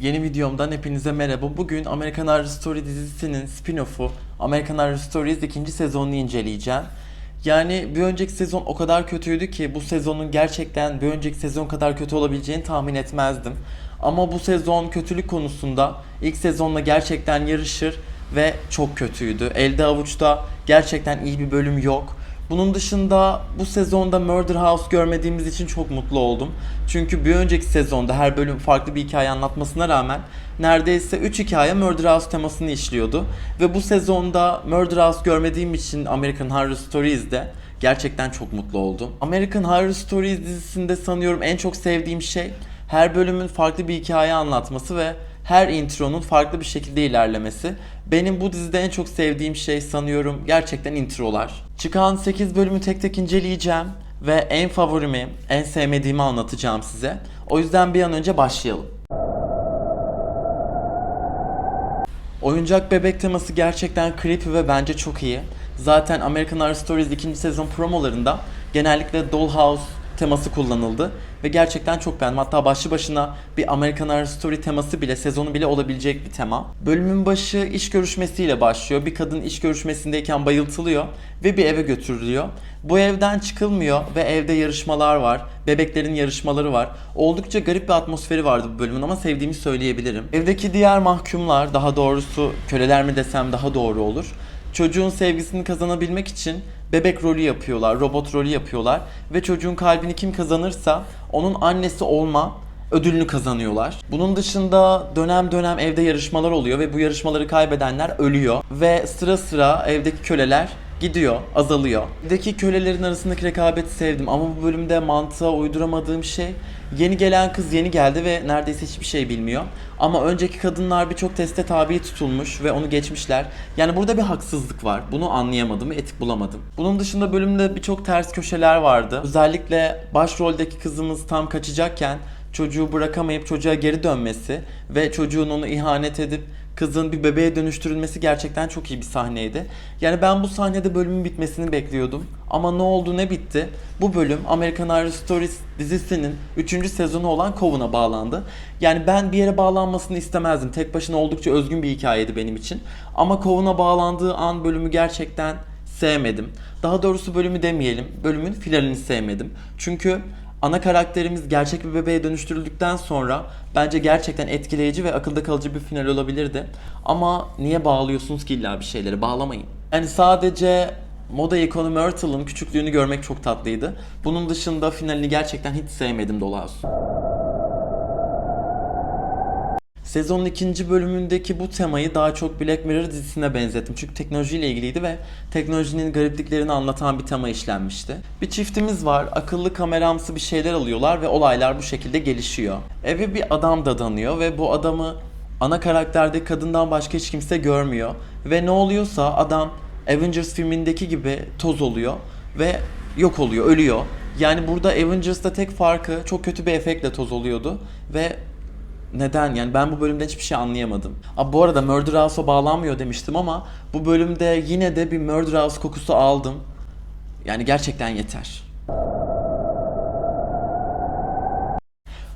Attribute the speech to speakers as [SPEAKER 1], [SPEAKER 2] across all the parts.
[SPEAKER 1] Yeni videomdan hepinize merhaba. Bugün American Horror Story dizisinin spin-off'u American Horror Stories ikinci sezonunu inceleyeceğim. Yani bir önceki sezon o kadar kötüydü ki bu sezonun gerçekten bir önceki sezon kadar kötü olabileceğini tahmin etmezdim. Ama bu sezon kötülük konusunda ilk sezonla gerçekten yarışır ve çok kötüydü. Elde avuçta gerçekten iyi bir bölüm yok. Bunun dışında bu sezonda Murder House görmediğimiz için çok mutlu oldum. Çünkü bir önceki sezonda her bölüm farklı bir hikaye anlatmasına rağmen neredeyse 3 hikaye Murder House temasını işliyordu. Ve bu sezonda Murder House görmediğim için American Horror Stories'de gerçekten çok mutlu oldum. American Horror Stories dizisinde sanıyorum en çok sevdiğim şey her bölümün farklı bir hikaye anlatması ve her intronun farklı bir şekilde ilerlemesi. Benim bu dizide en çok sevdiğim şey sanıyorum gerçekten introlar. Çıkan 8 bölümü tek tek inceleyeceğim ve en favorimi, en sevmediğimi anlatacağım size. O yüzden bir an önce başlayalım. Oyuncak bebek teması gerçekten creepy ve bence çok iyi. Zaten American Horror Stories ikinci sezon promolarında genellikle Dollhouse teması kullanıldı ve gerçekten çok beğendim. Hatta başlı başına bir American Horror Story teması bile, sezonu bile olabilecek bir tema. Bölümün başı iş görüşmesiyle başlıyor. Bir kadın iş görüşmesindeyken bayıltılıyor ve bir eve götürülüyor. Bu evden çıkılmıyor ve evde yarışmalar var. Bebeklerin yarışmaları var. Oldukça garip bir atmosferi vardı bu bölümün ama sevdiğimi söyleyebilirim. Evdeki diğer mahkumlar, daha doğrusu köleler mi desem daha doğru olur. Çocuğun sevgisini kazanabilmek için bebek rolü yapıyorlar, robot rolü yapıyorlar ve çocuğun kalbini kim kazanırsa onun annesi olma ödülünü kazanıyorlar. Bunun dışında dönem dönem evde yarışmalar oluyor ve bu yarışmaları kaybedenler ölüyor ve sıra sıra evdeki köleler gidiyor, azalıyor. Evdeki kölelerin arasındaki rekabeti sevdim ama bu bölümde mantığa uyduramadığım şey yeni gelen kız yeni geldi ve neredeyse hiçbir şey bilmiyor. Ama önceki kadınlar birçok teste tabi tutulmuş ve onu geçmişler. Yani burada bir haksızlık var. Bunu anlayamadım etik bulamadım. Bunun dışında bölümde birçok ters köşeler vardı. Özellikle başroldeki kızımız tam kaçacakken çocuğu bırakamayıp çocuğa geri dönmesi ve çocuğun onu ihanet edip kızın bir bebeğe dönüştürülmesi gerçekten çok iyi bir sahneydi. Yani ben bu sahnede bölümün bitmesini bekliyordum. Ama ne oldu ne bitti? Bu bölüm American Horror Stories dizisinin 3. sezonu olan Coven'a bağlandı. Yani ben bir yere bağlanmasını istemezdim. Tek başına oldukça özgün bir hikayeydi benim için. Ama Coven'a bağlandığı an bölümü gerçekten sevmedim. Daha doğrusu bölümü demeyelim. Bölümün finalini sevmedim. Çünkü ana karakterimiz gerçek bir bebeğe dönüştürüldükten sonra bence gerçekten etkileyici ve akılda kalıcı bir final olabilirdi. Ama niye bağlıyorsunuz ki illa bir şeyleri? Bağlamayın. Yani sadece moda ikonu Myrtle'ın küçüklüğünü görmek çok tatlıydı. Bunun dışında finalini gerçekten hiç sevmedim Dollhouse. Sezonun ikinci bölümündeki bu temayı daha çok Black Mirror dizisine benzettim. Çünkü teknolojiyle ilgiliydi ve teknolojinin garipliklerini anlatan bir tema işlenmişti. Bir çiftimiz var, akıllı kameramsı bir şeyler alıyorlar ve olaylar bu şekilde gelişiyor. Eve bir adam dadanıyor ve bu adamı ana karakterdeki kadından başka hiç kimse görmüyor. Ve ne oluyorsa adam Avengers filmindeki gibi toz oluyor ve yok oluyor, ölüyor. Yani burada Avengers'ta tek farkı çok kötü bir efektle toz oluyordu ve neden? Yani ben bu bölümde hiçbir şey anlayamadım. Aa, bu arada Murder House'a bağlanmıyor demiştim ama bu bölümde yine de bir Murder House kokusu aldım. Yani gerçekten yeter.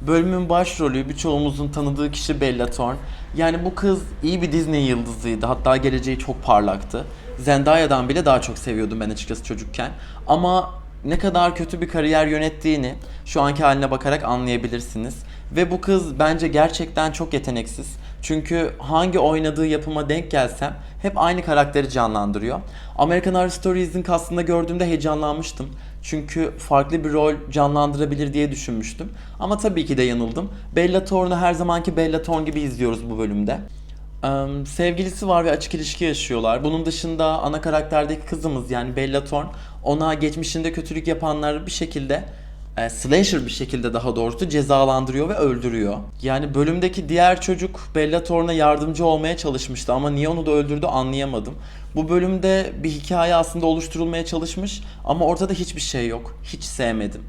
[SPEAKER 1] Bölümün başrolü birçoğumuzun tanıdığı kişi Bella Thorne. Yani bu kız iyi bir Disney yıldızıydı. Hatta geleceği çok parlaktı. Zendaya'dan bile daha çok seviyordum ben açıkçası çocukken. Ama ne kadar kötü bir kariyer yönettiğini şu anki haline bakarak anlayabilirsiniz. Ve bu kız bence gerçekten çok yeteneksiz. Çünkü hangi oynadığı yapıma denk gelsem hep aynı karakteri canlandırıyor. American Horror Stories'in kastında gördüğümde heyecanlanmıştım. Çünkü farklı bir rol canlandırabilir diye düşünmüştüm. Ama tabii ki de yanıldım. Bella Thorne'u her zamanki Bella Thorne gibi izliyoruz bu bölümde. Ee, sevgilisi var ve açık ilişki yaşıyorlar. Bunun dışında ana karakterdeki kızımız yani Bella Thorne ona geçmişinde kötülük yapanları bir şekilde e, slasher bir şekilde daha doğrusu cezalandırıyor ve öldürüyor. Yani bölümdeki diğer çocuk Bella Thorne'a yardımcı olmaya çalışmıştı ama niye onu da öldürdü anlayamadım. Bu bölümde bir hikaye aslında oluşturulmaya çalışmış ama ortada hiçbir şey yok. Hiç sevmedim.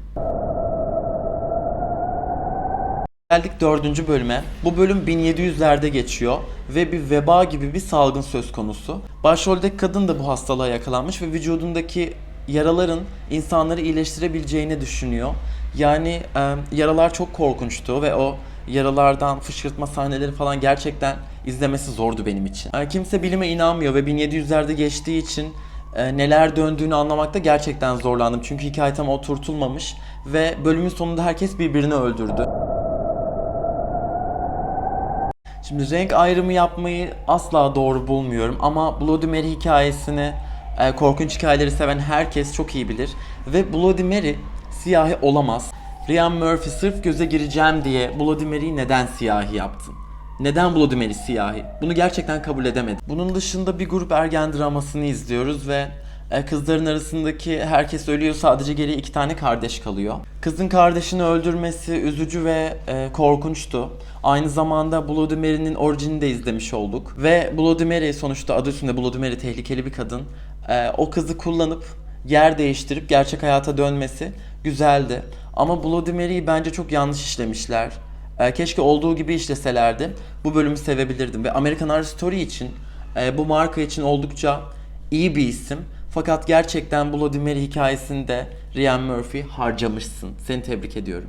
[SPEAKER 1] Geldik dördüncü bölüme. Bu bölüm 1700'lerde geçiyor ve bir veba gibi bir salgın söz konusu. Başroldeki kadın da bu hastalığa yakalanmış ve vücudundaki yaraların insanları iyileştirebileceğini düşünüyor. Yani e, yaralar çok korkunçtu ve o yaralardan fışkırtma sahneleri falan gerçekten izlemesi zordu benim için. Yani kimse bilime inanmıyor ve 1700'lerde geçtiği için e, neler döndüğünü anlamakta gerçekten zorlandım. Çünkü hikaye tam oturtulmamış ve bölümün sonunda herkes birbirini öldürdü. Şimdi renk ayrımı yapmayı asla doğru bulmuyorum ama Bloody Mary hikayesini e, korkunç hikayeleri seven herkes çok iyi bilir ve Bloody Mary siyahi olamaz. Ryan Murphy sırf göze gireceğim diye Bloody Mary'yi neden siyahi yaptın? Neden Bloody Mary siyahi? Bunu gerçekten kabul edemedim. Bunun dışında bir grup ergen dramasını izliyoruz ve e, kızların arasındaki herkes ölüyor sadece geriye iki tane kardeş kalıyor. Kızın kardeşini öldürmesi üzücü ve e, korkunçtu. Aynı zamanda Bloody Mary'nin orijinini de izlemiş olduk. Ve Bloody Mary sonuçta adı üstünde Bloody Mary tehlikeli bir kadın. E, o kızı kullanıp yer değiştirip gerçek hayata dönmesi güzeldi. Ama Bloody Mary'yi bence çok yanlış işlemişler. E, keşke olduğu gibi işleselerdi. Bu bölümü sevebilirdim. Ve American Horror Story için, e, bu marka için oldukça iyi bir isim. Fakat gerçekten Bloody Mary hikayesinde Ryan Murphy harcamışsın. Seni tebrik ediyorum.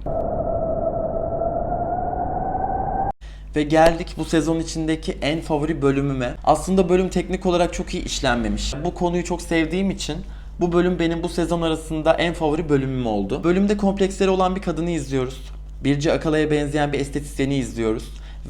[SPEAKER 1] Ve geldik bu sezon içindeki en favori bölümüme. Aslında bölüm teknik olarak çok iyi işlenmemiş. Bu konuyu çok sevdiğim için bu bölüm benim bu sezon arasında en favori bölümüm oldu. Bölümde kompleksleri olan bir kadını izliyoruz. Birce Akala'ya benzeyen bir estetisyeni izliyoruz.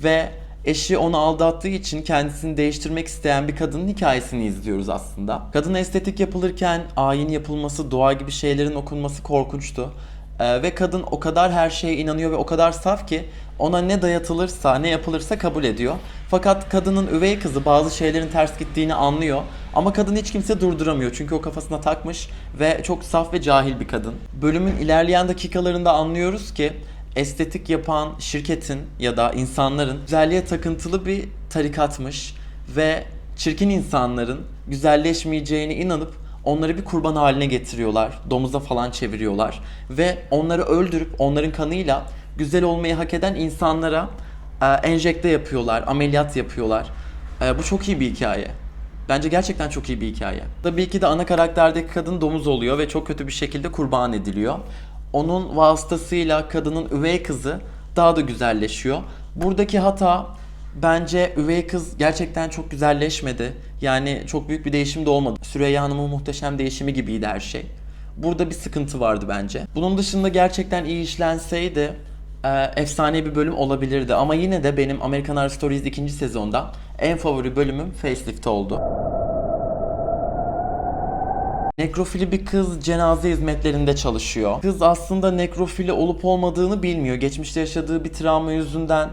[SPEAKER 1] Ve eşi onu aldattığı için kendisini değiştirmek isteyen bir kadının hikayesini izliyoruz aslında. Kadına estetik yapılırken ayin yapılması, dua gibi şeylerin okunması korkunçtu. Ee, ve kadın o kadar her şeye inanıyor ve o kadar saf ki ona ne dayatılırsa ne yapılırsa kabul ediyor. Fakat kadının üvey kızı bazı şeylerin ters gittiğini anlıyor ama kadın hiç kimse durduramıyor çünkü o kafasına takmış ve çok saf ve cahil bir kadın. Bölümün ilerleyen dakikalarında anlıyoruz ki estetik yapan şirketin ya da insanların güzelliğe takıntılı bir tarikatmış ve çirkin insanların güzelleşmeyeceğine inanıp onları bir kurban haline getiriyorlar. Domuza falan çeviriyorlar ve onları öldürüp onların kanıyla güzel olmayı hak eden insanlara e, enjekte yapıyorlar, ameliyat yapıyorlar. E, bu çok iyi bir hikaye. Bence gerçekten çok iyi bir hikaye. Tabii ki de ana karakterdeki kadın domuz oluyor ve çok kötü bir şekilde kurban ediliyor. Onun vasıtasıyla kadının üvey kızı daha da güzelleşiyor. Buradaki hata bence üvey kız gerçekten çok güzelleşmedi. Yani çok büyük bir değişim de olmadı. Süreyya Hanım'ın muhteşem değişimi gibiydi her şey. Burada bir sıkıntı vardı bence. Bunun dışında gerçekten iyi işlenseydi e, efsane bir bölüm olabilirdi. Ama yine de benim American Horror Stories ikinci sezonda en favori bölümüm Facelift oldu. Nekrofili bir kız cenaze hizmetlerinde çalışıyor. Kız aslında nekrofili olup olmadığını bilmiyor. Geçmişte yaşadığı bir travma yüzünden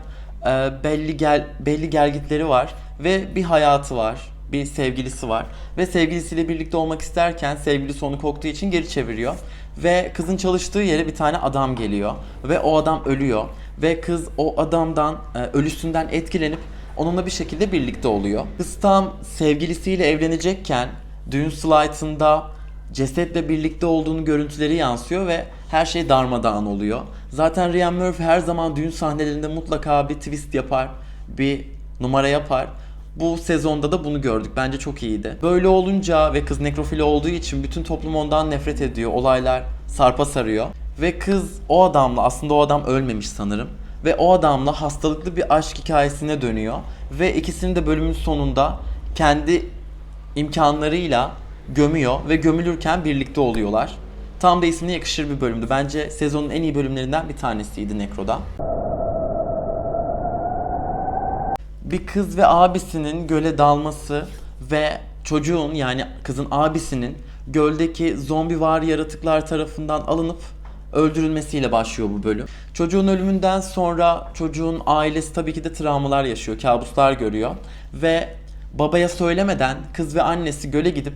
[SPEAKER 1] e, belli gel belli gelgitleri var ve bir hayatı var. Bir sevgilisi var ve sevgilisiyle birlikte olmak isterken sevgilisi onu korktuğu için geri çeviriyor ve kızın çalıştığı yere bir tane adam geliyor ve o adam ölüyor ve kız o adamdan e, ölüsünden etkilenip onunla bir şekilde birlikte oluyor. Kız tam sevgilisiyle evlenecekken düğün slaytında cesetle birlikte olduğunu görüntüleri yansıyor ve her şey darmadağın oluyor. Zaten Ryan Murphy her zaman düğün sahnelerinde mutlaka bir twist yapar, bir numara yapar. Bu sezonda da bunu gördük. Bence çok iyiydi. Böyle olunca ve kız nekrofili olduğu için bütün toplum ondan nefret ediyor. Olaylar sarpa sarıyor. Ve kız o adamla aslında o adam ölmemiş sanırım. Ve o adamla hastalıklı bir aşk hikayesine dönüyor. Ve ikisini de bölümün sonunda kendi imkanlarıyla gömüyor ve gömülürken birlikte oluyorlar. Tam da ismine yakışır bir bölümdü. Bence sezonun en iyi bölümlerinden bir tanesiydi Necro'da. Bir kız ve abisinin göle dalması ve çocuğun yani kızın abisinin göldeki zombi var yaratıklar tarafından alınıp öldürülmesiyle başlıyor bu bölüm. Çocuğun ölümünden sonra çocuğun ailesi tabii ki de travmalar yaşıyor, kabuslar görüyor ve babaya söylemeden kız ve annesi göle gidip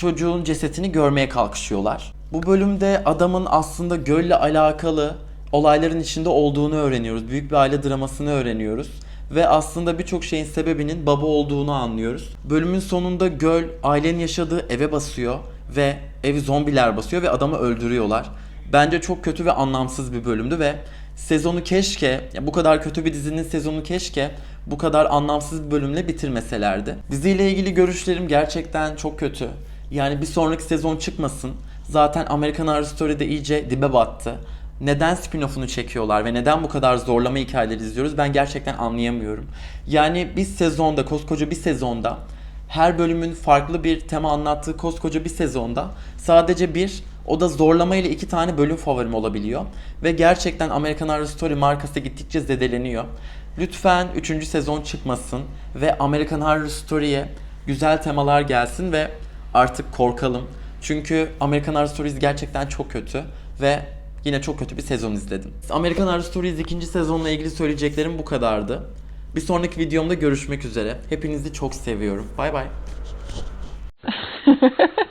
[SPEAKER 1] çocuğun cesetini görmeye kalkışıyorlar. Bu bölümde adamın aslında gölle alakalı olayların içinde olduğunu öğreniyoruz. Büyük bir aile dramasını öğreniyoruz. Ve aslında birçok şeyin sebebinin baba olduğunu anlıyoruz. Bölümün sonunda göl ailenin yaşadığı eve basıyor ve evi zombiler basıyor ve adamı öldürüyorlar. Bence çok kötü ve anlamsız bir bölümdü ve sezonu keşke, ya bu kadar kötü bir dizinin sezonu keşke bu kadar anlamsız bir bölümle bitirmeselerdi. Diziyle ilgili görüşlerim gerçekten çok kötü. Yani bir sonraki sezon çıkmasın. Zaten American Horror Story'de iyice dibe battı. neden spin-off'unu çekiyorlar ve neden bu kadar zorlama hikayeleri izliyoruz ben gerçekten anlayamıyorum. Yani bir sezonda, koskoca bir sezonda her bölümün farklı bir tema anlattığı koskoca bir sezonda sadece bir o da zorlama ile iki tane bölüm favorim olabiliyor. Ve gerçekten American Horror Story markası gittikçe zedeleniyor. Lütfen 3. sezon çıkmasın ve American Horror Story'ye güzel temalar gelsin ve artık korkalım. Çünkü American Horror Stories gerçekten çok kötü ve yine çok kötü bir sezon izledim. American Horror Stories ikinci sezonla ilgili söyleyeceklerim bu kadardı. Bir sonraki videomda görüşmek üzere. Hepinizi çok seviyorum. Bay bay.